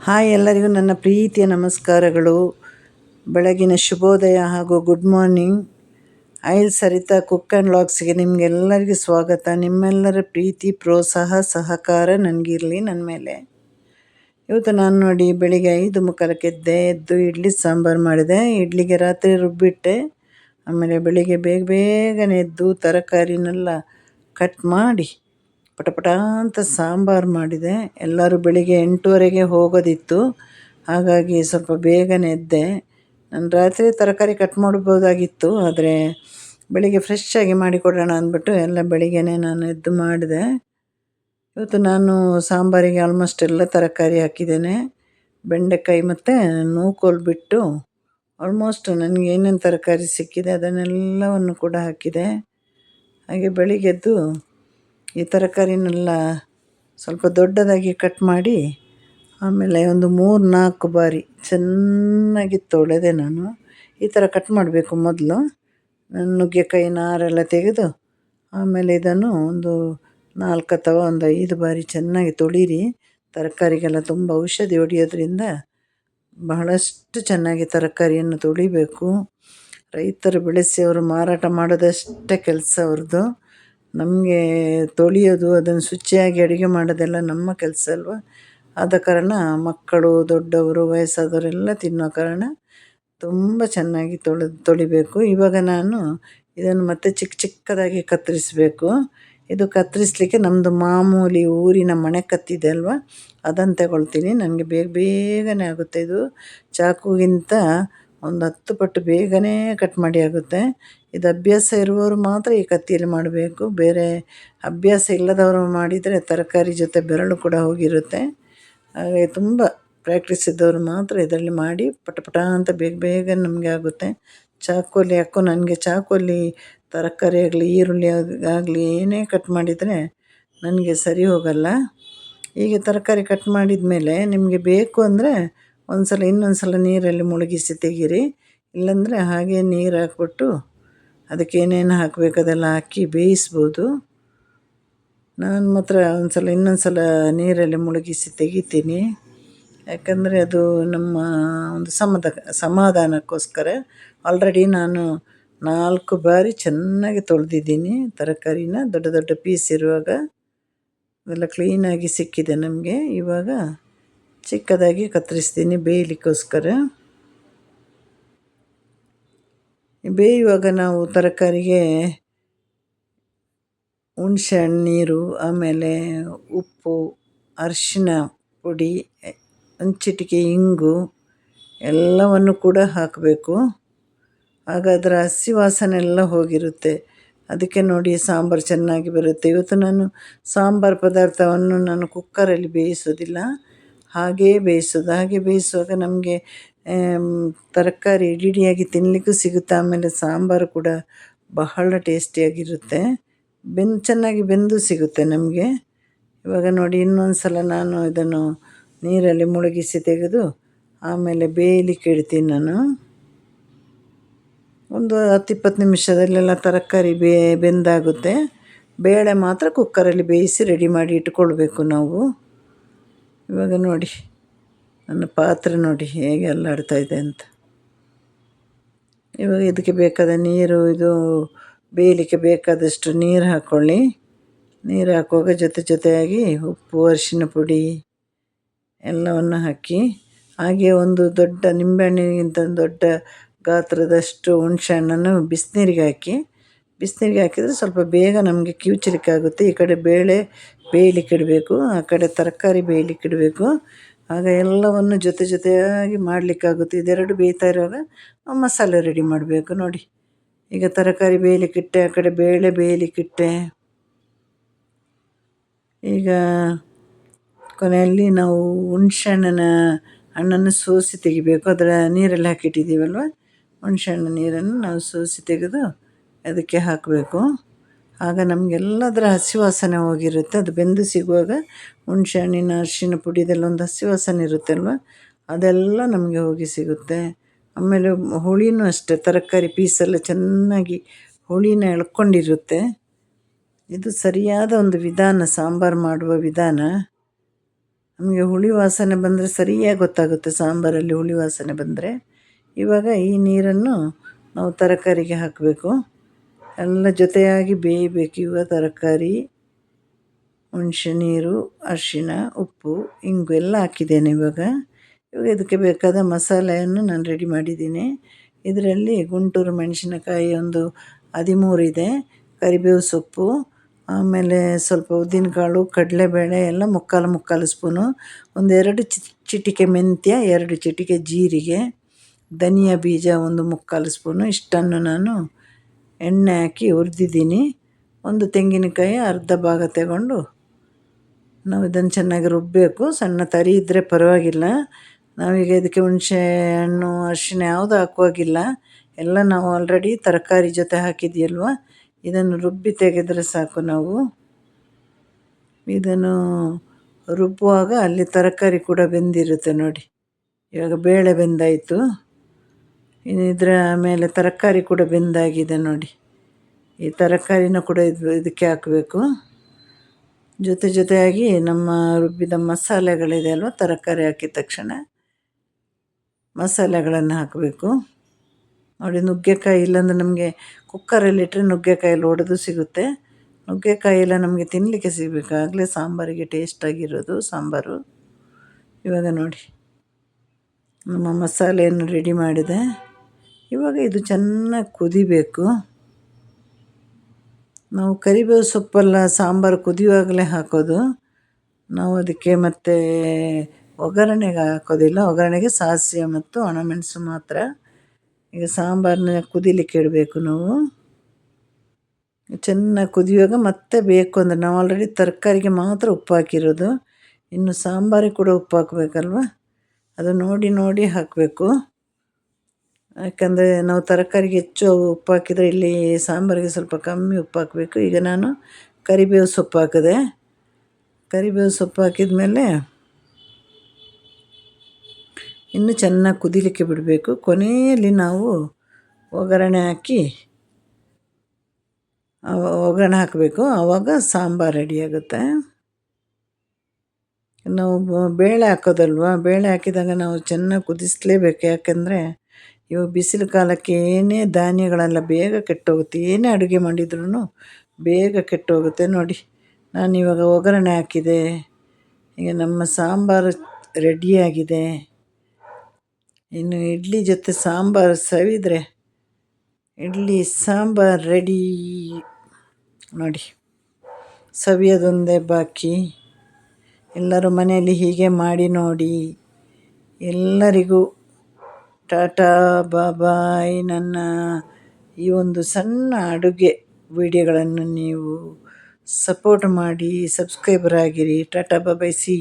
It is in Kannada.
ಹಾಯ್ ಎಲ್ಲರಿಗೂ ನನ್ನ ಪ್ರೀತಿಯ ನಮಸ್ಕಾರಗಳು. ಬೆಳಗಿನ ಶುಭೋದಯ ಹಾಗೂ ಗುಡ್ ಮಾರ್ನಿಂಗ್. ಐಲ್ ಸರಿತಾ ಕುಕ್ ಆ್ಯಂಡ್ ಲಾಗ್ಸ್ಗೆ ನಿಮಗೆಲ್ಲರಿಗೂ ಸ್ವಾಗತ. ನಿಮ್ಮೆಲ್ಲರ ಪ್ರೀತಿ, ಪ್ರೋತ್ಸಾಹ, ಸಹಕಾರ ನನಗಿರಲಿ ನನ್ನ ಮೇಲೆ. ಇವತ್ತು ನಾನು ನೋಡಿ ಬೆಳಿಗ್ಗೆ ಐದು ಮುಖಕ್ಕೆದ್ದೆ ಎದ್ದೆ ಇಡ್ಲಿ ಸಾಂಬಾರು ಮಾಡಿದೆ. ಇಡ್ಲಿಗೆ ರಾತ್ರಿ ರುಬ್ಬಿಟ್ಟೆ. ಆಮೇಲೆ ಬೆಳಿಗ್ಗೆ ಬೇಗ ಬೇಗನೆ ಎದ್ದು ತರಕಾರಿನೆಲ್ಲ ಕಟ್ ಮಾಡಿ ಪಟ ಪಟ ಅಂತ ಸಾಂಬಾರು ಮಾಡಿದೆ. ಎಲ್ಲರೂ ಬೆಳಿಗ್ಗೆ ಎಂಟೂವರೆಗೆ ಹೋಗೋದಿತ್ತು. ಹಾಗಾಗಿ ಸ್ವಲ್ಪ ಬೇಗನೆ ಎದ್ದೆ. ನಾನು ರಾತ್ರಿ ತರಕಾರಿ ಕಟ್ ಮಾಡ್ಬೋದಾಗಿತ್ತು. ಆದರೆ ಬೆಳಿಗ್ಗೆ ಫ್ರೆಶ್ ಆಗಿ ಮಾಡಿಕೊಡೋಣ ಅಂದ್ಬಿಟ್ಟು ಎಲ್ಲ ಬೆಳಿಗ್ಗೆನೆ ನಾನು ಎದ್ದು ಮಾಡಿದೆ. ಇವತ್ತು ನಾನು ಸಾಂಬಾರಿಗೆ ಆಲ್ಮೋಸ್ಟ್ ಎಲ್ಲ ತರಕಾರಿ ಹಾಕಿದ್ದೇನೆ. ಬೆಂಡೆಕಾಯಿ ಮತ್ತು ನೂಕೋಲು ಬಿಟ್ಟು ಆಲ್ಮೋಸ್ಟ್ ನನಗೆ ಏನೇನು ತರಕಾರಿ ಸಿಕ್ಕಿದೆ ಅದನ್ನೆಲ್ಲವನ್ನು ಕೂಡ ಹಾಕಿದೆ. ಹಾಗೆ ಬೆಳಿಗ್ಗೆದ್ದು ಈ ತರಕಾರಿನೆಲ್ಲ ಸ್ವಲ್ಪ ದೊಡ್ಡದಾಗಿ ಕಟ್ ಮಾಡಿ ಆಮೇಲೆ ಒಂದು ಮೂರು ನಾಲ್ಕು ಬಾರಿ ಚೆನ್ನಾಗಿ ತೊಳೆದೆ ನಾನು. ಈ ಥರ ಕಟ್ ಮಾಡಬೇಕು ಮೊದಲು. ನುಗ್ಗೆಕಾಯಿ ನಾರೆಲ್ಲ ತೆಗೆದು ಆಮೇಲೆ ಇದನ್ನು ಒಂದು ನಾಲ್ಕು ಅಥವಾ ಒಂದು ಐದು ಬಾರಿ ಚೆನ್ನಾಗಿ ತೊಳೀರಿ. ತರಕಾರಿಗೆಲ್ಲ ತುಂಬ ಔಷಧಿ ಹೊಡೆಯೋದ್ರಿಂದ ಬಹಳಷ್ಟು ಚೆನ್ನಾಗಿ ತರಕಾರಿಯನ್ನು ತೊಳಿಬೇಕು. ರೈತರು ಬೆಳೆಸಿ ಅವರು ಮಾರಾಟ ಮಾಡೋದಷ್ಟೇ ಕೆಲಸ ಅವ್ರದ್ದು ನಮಗೆ ತೊಳೆಯೋದು, ಅದನ್ನು ಶುಚಿಯಾಗಿ ಅಡುಗೆ ಮಾಡೋದೆಲ್ಲ ನಮ್ಮ ಕೆಲಸ ಅಲ್ವ? ಆದ ಕಾರಣ ಮಕ್ಕಳು, ದೊಡ್ಡವರು, ವಯಸ್ಸಾದವರೆಲ್ಲ ತಿನ್ನೋ ಕಾರಣ ತುಂಬ ಚೆನ್ನಾಗಿ ತೊಳೆ ತೊಳಿಬೇಕು. ಇವಾಗ ನಾನು ಇದನ್ನು ಮತ್ತೆ ಚಿಕ್ಕ ಚಿಕ್ಕದಾಗಿ ಕತ್ತರಿಸಬೇಕು. ಇದು ಕತ್ತರಿಸ್ಲಿಕ್ಕೆ ನಮ್ಮದು ಮಾಮೂಲಿ ಊರಿನ ಮಣೆ ಕತ್ತಿದೆ ಅಲ್ವ? ಅದನ್ನು ತಗೊಳ್ತೀನಿ. ನನಗೆ ಬೇಗ, ಬೇಗನೆ ಆಗುತ್ತೆ ಇದು. ಚಾಕುಗಿಂತ ಒಂದು ಹತ್ತು ಪಟ್ಟು ಬೇಗನೆ ಕಟ್ ಮಾಡಿ ಆಗುತ್ತೆ. ಇದು ಅಭ್ಯಾಸ ಇರುವವರು ಮಾತ್ರ ಈ ಕತ್ತಿಯಲ್ಲಿ ಮಾಡಬೇಕು. ಬೇರೆ ಅಭ್ಯಾಸ ಇಲ್ಲದವರು ಮಾಡಿದರೆ ತರಕಾರಿ ಜೊತೆ ಬೆರಳು ಕೂಡ ಹೋಗಿರುತ್ತೆ. ಹಾಗೆ ತುಂಬ ಪ್ರಾಕ್ಟೀಸ್ ಇದ್ದವರು ಮಾತ್ರ ಇದರಲ್ಲಿ ಮಾಡಿ ಪಟ ಪಟ ಅಂತ ಬೇಗ ಬೇಗ ನಮಗೆ ಆಗುತ್ತೆ. ಚಾಕುಲಿ, ಯಾಕೋ ನನಗೆ ಚಾಕುಲಿ, ತರಕಾರಿ ಆಗಲಿ, ಈರುಳ್ಳಿ ಆಗಲಿ ಏನೇ ಕಟ್ ಮಾಡಿದರೆ ನನಗೆ ಸರಿ ಹೋಗಲ್ಲ. ಹೀಗೆ ತರಕಾರಿ ಕಟ್ ಮಾಡಿದ ಮೇಲೆ ನಿಮಗೆ ಬೇಕು ಅಂದರೆ ಒಂದು ಸಲ ಇನ್ನೊಂದು ಸಲ ನೀರಲ್ಲಿ ಮುಳುಗಿಸಿ ತೆಗೀರಿ. ಇಲ್ಲಾಂದರೆ ಹಾಗೆ ನೀರು ಹಾಕ್ಬಿಟ್ಟು ಅದಕ್ಕೆ ಏನೇನು ಹಾಕಬೇಕು ಅದೆಲ್ಲ ಹಾಕಿ ಬೇಯಿಸ್ಬೋದು. ನಾನು ಮಾತ್ರ ಒಂದು ಸಲ ಇನ್ನೊಂದು ಸಲ ನೀರಲ್ಲಿ ಮುಳುಗಿಸಿ ತೆಗಿತೀನಿ. ಯಾಕಂದರೆ ಅದು ನಮ್ಮ ಒಂದು ಸಮದ, ಸಮಾಧಾನಕ್ಕೋಸ್ಕರ ಆಲ್ರೆಡಿ ನಾನು ನಾಲ್ಕು ಬಾರಿ ಚೆನ್ನಾಗಿ ತೊಳೆದಿದ್ದೀನಿ ತರಕಾರಿನ. ದೊಡ್ಡ ದೊಡ್ಡ ಪೀಸ್ ಇರುವಾಗ ಅದೆಲ್ಲ ಕ್ಲೀನಾಗಿ ಸಿಕ್ಕಿದೆ ನಮಗೆ. ಇವಾಗ ಚಿಕ್ಕದಾಗಿ ಕತ್ತರಿಸ್ತೀನಿ ಬೇಯಲಿಕ್ಕೋಸ್ಕರ. ಬೇಯುವಾಗ ನಾವು ತರಕಾರಿಗೆ ಹುಣಸೆ ನೀರು, ಆಮೇಲೆ ಉಪ್ಪು ಅರಿಶಿನ ಪುಡಿ ಒಂದು ಚಿಟಿಕೆ ಇಂಗು ಎಲ್ಲವನ್ನು ಕೂಡ ಹಾಕಬೇಕು. ಆಗ ಅದರ ಹಸಿ ವಾಸನೆ ಎಲ್ಲ ಹೋಗಿರುತ್ತೆ. ಅದಕ್ಕೆ ನೋಡಿ ಸಾಂಬಾರು ಚೆನ್ನಾಗಿ ಬರುತ್ತೆ. ಇವತ್ತು ನಾನು ಸಾಂಬಾರು ಪದಾರ್ಥವನ್ನು ನಾನು ಕುಕ್ಕರಲ್ಲಿ ಬೇಯಿಸೋದಿಲ್ಲ. ಹಾಗೆಯೇ ಬೇಯಿಸೋದು, ಹಾಗೆ ಬೇಯಿಸುವಾಗ ನಮಗೆ ತರಕಾರಿ ಇಡಿಯಾಗಿ ತಿನ್ನಲಿಕ್ಕೂ ಸಿಗುತ್ತೆ. ಆಮೇಲೆ ಸಾಂಬಾರು ಕೂಡ ಬಹಳ ಟೇಸ್ಟಿಯಾಗಿರುತ್ತೆ. ಬೆನ್, ಚೆನ್ನಾಗಿ ಬೆಂದು ಸಿಗುತ್ತೆ ನಮಗೆ. ಇವಾಗ ನೋಡಿ ಇನ್ನೊಂದು ಸಲ ನಾನು ಇದನ್ನು ನೀರಲ್ಲಿ ಮುಳುಗಿಸಿ ತೆಗೆದು ಆಮೇಲೆ ಬೇಯಲಿಕ್ಕೆ ಇಡ್ತೀನಿ ನಾನು. ಒಂದು ಹತ್ತು ಇಪ್ಪತ್ತು ನಿಮಿಷದಲ್ಲೆಲ್ಲ ತರಕಾರಿ ಬೇ, ಬೆಂದಾಗುತ್ತೆ. ಬೇಳೆ ಮಾತ್ರ ಕುಕ್ಕರಲ್ಲಿ ಬೇಯಿಸಿ ರೆಡಿ ಮಾಡಿ ಇಟ್ಕೊಳ್ಬೇಕು ನಾವು. ಇವಾಗ ನೋಡಿ, ನನ್ನ ಪಾತ್ರೆ ನೋಡಿ ಹೇಗೆ ಅಲ್ಲಾಡ್ತಾ ಇದೆ ಅಂತ. ಇವಾಗ ಇದಕ್ಕೆ ಬೇಕಾದ ನೀರು, ಇದು ಬೇಯಲಿಕ್ಕೆ ಬೇಕಾದಷ್ಟು ನೀರು ಹಾಕ್ಕೊಳ್ಳಿ ನೀರು ಹಾಕುವಾಗ ಜೊತೆ ಜೊತೆಯಾಗಿ ಉಪ್ಪು, ಅರಿಶಿನ ಪುಡಿ ಎಲ್ಲವನ್ನು ಹಾಕಿ, ಹಾಗೆ ಒಂದು ದೊಡ್ಡ ನಿಂಬೆಹಣ್ಣಿಗಿಂತ ದೊಡ್ಡ ಗಾತ್ರದಷ್ಟು ಹುಣಸೆ ಹಣ್ಣನ್ನು ಬಿಸಿನೀರಿಗೆ ಹಾಕಿ, ಬಿಸಿನೀರಿಗೆ ಹಾಕಿದರೆ ಸ್ವಲ್ಪ ಬೇಗ ನಮಗೆ ಕಿವುಚಲಿಕ್ಕಾಗುತ್ತೆ ಈ ಕಡೆ ಬೇಳೆ ಬೇಯಲಿಕ್ಕೆ ಇಡಬೇಕು ಆ ಕಡೆ ತರಕಾರಿ ಬೇಯಲಿಕ್ಕೆ ಇಡಬೇಕು ಆಗ ಎಲ್ಲವನ್ನು ಜೊತೆ ಜೊತೆಯಾಗಿ ಮಾಡಲಿಕ್ಕಾಗುತ್ತೆ. ಇದೆರಡು ಬೇಯ್ತಾ ಇರುವಾಗ ಮಸಾಲೆ ರೆಡಿ ಮಾಡಬೇಕು ನೋಡಿ. ಈಗ ತರಕಾರಿ ಬೇಯಲಿಕ್ಕಿಟ್ಟೆ ಆ ಕಡೆ ಬೇಳೆ ಬೇಯಲಿಕ್ಕಿಟ್ಟೆ ಈಗ ಕೊನೆಯಲ್ಲಿ ನಾವು ಹುಣಸೆ ಹಣ್ಣಿನ ಹಣ್ಣನ್ನು ಸೋಸಿ ತೆಗಿಬೇಕು. ಅದರ ನೀರಲ್ಲಿ ಹಾಕಿಟ್ಟಿದ್ದೀವಲ್ವ? ಹುಣಸೆ ಹಣ್ಣು ನೀರನ್ನು ನಾವು ಸೋಸಿ ತೆಗೆದು ಅದಕ್ಕೆ ಹಾಕಬೇಕು. ಆಗ ನಮಗೆಲ್ಲದರ ಹಸಿ ವಾಸನೆ ಹೋಗಿರುತ್ತೆ. ಅದು ಬೆಂದು ಸಿಗುವಾಗ ಹುಣ್ಸೆ ಹಣ್ಣಿನ ಅರಿಶಿನ ಪುಡಿದೆಲ್ಲ ಒಂದು ಹಸಿವಾಸನೆ ಇರುತ್ತೆ ಅಲ್ವ ಅದೆಲ್ಲ ನಮಗೆ ಹೋಗಿ ಸಿಗುತ್ತೆ. ಆಮೇಲೆ ಹುಳಿನೂ ಅಷ್ಟೇ, ತರಕಾರಿ ಪೀಸೆಲ್ಲ ಚೆನ್ನಾಗಿ ಹುಳಿನ ಎಳ್ಕೊಂಡಿರುತ್ತೆ. ಇದು ಸರಿಯಾದ ಒಂದು ವಿಧಾನ, ಸಾಂಬಾರು ಮಾಡುವ ವಿಧಾನ. ನಮಗೆ ಹುಳಿ ವಾಸನೆ ಬಂದರೆ ಸರಿಯಾಗಿ ಗೊತ್ತಾಗುತ್ತೆ ಸಾಂಬಾರಲ್ಲಿ ಹುಳಿ ವಾಸನೆ ಬಂದರೆ. ಇವಾಗ ಈ ನೀರನ್ನು ನಾವು ತರಕಾರಿಗೆ ಹಾಕಬೇಕು. ಎಲ್ಲ ಜೊತೆಯಾಗಿ ಬೇಯಬೇಕು. ಇವಾಗ ತರಕಾರಿ, ಹುಣಸೆ ನೀರು, ಅರಿಶಿಣ, ಉಪ್ಪು, ಇಂಗು ಎಲ್ಲ ಹಾಕಿದ್ದೇನೆ ಇವಾಗ. ಇವಾಗ ಇದಕ್ಕೆ ಬೇಕಾದ ಮಸಾಲೆಯನ್ನು ನಾನು ರೆಡಿ ಮಾಡಿದ್ದೀನಿ. ಇದರಲ್ಲಿ ಗುಂಟೂರು ಮೆಣಸಿನಕಾಯಿ ಒಂದು ಹದಿಮೂರು ಇದೆ. ಕರಿಬೇವು ಸೊಪ್ಪು, ಆಮೇಲೆ ಸ್ವಲ್ಪ ಉದ್ದಿನಕಾಳು, ಕಡಲೆಬೇಳೆ ಎಲ್ಲ ಮುಕ್ಕಾಲು ಮುಕ್ಕಾಲು ಸ್ಪೂನು. ಒಂದೆರಡು ಚಿಟಿಕೆ ಮೆಂತ್ಯ, ಎರಡು ಚಿಟಿಕೆ ಜೀರಿಗೆ, ಧನಿಯಾ ಬೀಜ ಒಂದು ಮುಕ್ಕಾಲು ಸ್ಪೂನು. ಇಷ್ಟನ್ನು ನಾನು ಎಣ್ಣೆ ಹಾಕಿ ಹುರಿದಿದ್ದೀನಿ. ಒಂದು ತೆಂಗಿನಕಾಯಿ ಅರ್ಧ ಭಾಗ ತಗೊಂಡು ನಾವು ಇದನ್ನು ಚೆನ್ನಾಗಿ ರುಬ್ಬಬೇಕು ಸಣ್ಣ ತರಿ ಇದ್ದರೆ ಪರವಾಗಿಲ್ಲ. ನಾವೀಗ ಇದಕ್ಕೆ ಹುಣಸೆ ಹಣ್ಣು, ಅರಿಶಿಣ ಯಾವುದು ಹಾಕುವಾಗಿಲ್ಲ. ಎಲ್ಲ ನಾವು ಆಲ್ರೆಡಿ ತರಕಾರಿ ಜೊತೆ ಹಾಕಿದೆಯಲ್ವ ಇದನ್ನು ರುಬ್ಬಿ ತೆಗೆದರೆ ಸಾಕು ನಾವು. ಇದನ್ನು ರುಬ್ಬುವಾಗ ಅಲ್ಲಿ ತರಕಾರಿ ಕೂಡ ಬೆಂದಿರುತ್ತೆ ನೋಡಿ. ಇವಾಗ ಬೇಳೆ ಬೆಂದಾಯಿತು. ಇದರ ಮೇಲೆ ತರಕಾರಿ ಕೂಡ ಬೆಂದಾಗಿದೆ ನೋಡಿ. ಈ ತರಕಾರಿನ ಕೂಡ ಇದು, ಇದಕ್ಕೆ ಹಾಕಬೇಕು. ಜೊತೆ ಜೊತೆಯಾಗಿ ನಮ್ಮ ರುಬ್ಬಿದ ಮಸಾಲೆಗಳಿದೆ ಅಲ್ವ, ತರಕಾರಿ ಹಾಕಿದ ತಕ್ಷಣ ಮಸಾಲೆಗಳನ್ನು ಹಾಕಬೇಕು. ನೋಡಿ, ನುಗ್ಗೆಕಾಯಿ ಇಲ್ಲಾಂದರೆ ನಮಗೆ ಕುಕ್ಕರಲ್ಲಿಟ್ಟರೆ ನುಗ್ಗೆಕಾಯಲ್ಲಿ ಒಡೆದು ಸಿಗುತ್ತೆ. ನುಗ್ಗೆಕಾಯಿ ಎಲ್ಲ ನಮಗೆ ತಿನ್ನಲಿಕ್ಕೆ ಸಿಗಬೇಕಾಗಲೇ ಸಾಂಬಾರಿಗೆ ಟೇಸ್ಟಾಗಿರೋದು ಸಾಂಬಾರು. ಇವಾಗ ನೋಡಿ, ನಮ್ಮ ಮಸಾಲೆಯನ್ನು ರೆಡಿ ಮಾಡಿದೆ. ಇವಾಗ ಇದು ಚೆನ್ನಾಗಿ ಕುದಿಬೇಕು. ನಾವು ಕರಿಬೇವು ಸೊಪ್ಪೆಲ್ಲ, ಸಾಂಬಾರು ಕುದಿಯುವಾಗಲೇ ಹಾಕೋದು. ನಾವು ಅದಕ್ಕೆ ಮತ್ತೆ ಒಗ್ಗರಣೆಗೆ ಹಾಕೋದಿಲ್ಲ. ಒಗ್ಗರಣೆಗೆ ಸಾಸಿವೆ ಮತ್ತು ಒಣಮೆಣಸು ಮಾತ್ರ. ಈಗ ಸಾಂಬಾರನ್ನ ಕುದಿಲಿಕ್ಕೆ ಇಡಬೇಕು ನಾವು. ಚೆನ್ನಾಗಿ ಕುದಿಯುವಾಗ ಮತ್ತೆ ಬೇಕು ಅಂದರೆ ನಾವು ಆಲ್ರೆಡಿ ತರಕಾರಿಗೆ ಮಾತ್ರ ಉಪ್ಪು ಹಾಕಿರೋದು. ಇನ್ನು ಸಾಂಬಾರಿಗೆ ಕೂಡ ಉಪ್ಪು ಹಾಕಬೇಕಲ್ವ? ಅದು ನೋಡಿ ನೋಡಿ ಹಾಕಬೇಕು. ಯಾಕಂದರೆ ನಾವು ತರಕಾರಿಗೆ ಹೆಚ್ಚು ಉಪ್ಪು ಹಾಕಿದರೆ ಇಲ್ಲಿ ಸಾಂಬಾರಿಗೆ ಸ್ವಲ್ಪ ಕಮ್ಮಿ ಉಪ್ಪು ಹಾಕಬೇಕು. ಈಗ ನಾನು ಕರಿಬೇವು ಸೊಪ್ಪು ಹಾಕಿದೆ. ಕರಿಬೇವು ಸೊಪ್ಪು ಹಾಕಿದ ಮೇಲೆ ಇನ್ನೂ ಚೆನ್ನಾಗಿ ಕುದಿಲಿಕ್ಕೆ ಬಿಡಬೇಕು. ಕೊನೆಯಲ್ಲಿ ನಾವು ಒಗ್ಗರಣೆ ಹಾಕಿ ಒಗ್ಗರಣೆ ಹಾಕಬೇಕು. ಆವಾಗ ಸಾಂಬಾರು ರೆಡಿಯಾಗುತ್ತೆ ನಾವು ಬೇಳೆ ಹಾಕೋದಲ್ವ? ಬೇಳೆ ಹಾಕಿದಾಗ ನಾವು ಚೆನ್ನಾಗಿ ಕುದಿಸ್ಲೇಬೇಕು. ಯಾಕೆಂದರೆ ಇವಾಗ ಬಿಸಿಲು ಕಾಲಕ್ಕೆ ಏನೇ ಧಾನ್ಯಗಳೆಲ್ಲ, ಬೇಗ ಕೆಟ್ಟೋಗುತ್ತೆ. ಏನೇ ಅಡುಗೆ ಮಾಡಿದ್ರೂ ಬೇಗ ಕೆಟ್ಟೋಗುತ್ತೆ ನೋಡಿ. ನಾನು ಇವಾಗ ಒಗ್ಗರಣೆ ಹಾಕಿದೆ. ಈಗ ನಮ್ಮ ಸಾಂಬಾರು ರೆಡಿಯಾಗಿದೆ. ಇನ್ನು ಇಡ್ಲಿ ಜೊತೆ ಸಾಂಬಾರು ಸವಿದರೆ ಇಡ್ಲಿ ಸಾಂಬಾರು ರೆಡಿ ನೋಡಿ. ಸವಿಯೋದೊಂದೇ ಬಾಕಿ. ಎಲ್ಲರೂ ಮನೆಯಲ್ಲಿ ಹೀಗೆ ಮಾಡಿ ನೋಡಿ. ಎಲ್ಲರಿಗೂ ಟಾಟಾ ಬಾಬಾಯ್, ನನ್ನ ಈ ಒಂದು ಸಣ್ಣ ಅಡುಗೆ ವಿಡಿಯೋಗಳನ್ನು ನೀವು ಸಪೋರ್ಟ್ ಮಾಡಿ ಸಬ್ಸ್ಕ್ರೈಬರ್ ಆಗಿರಿ. Tata bye-bye C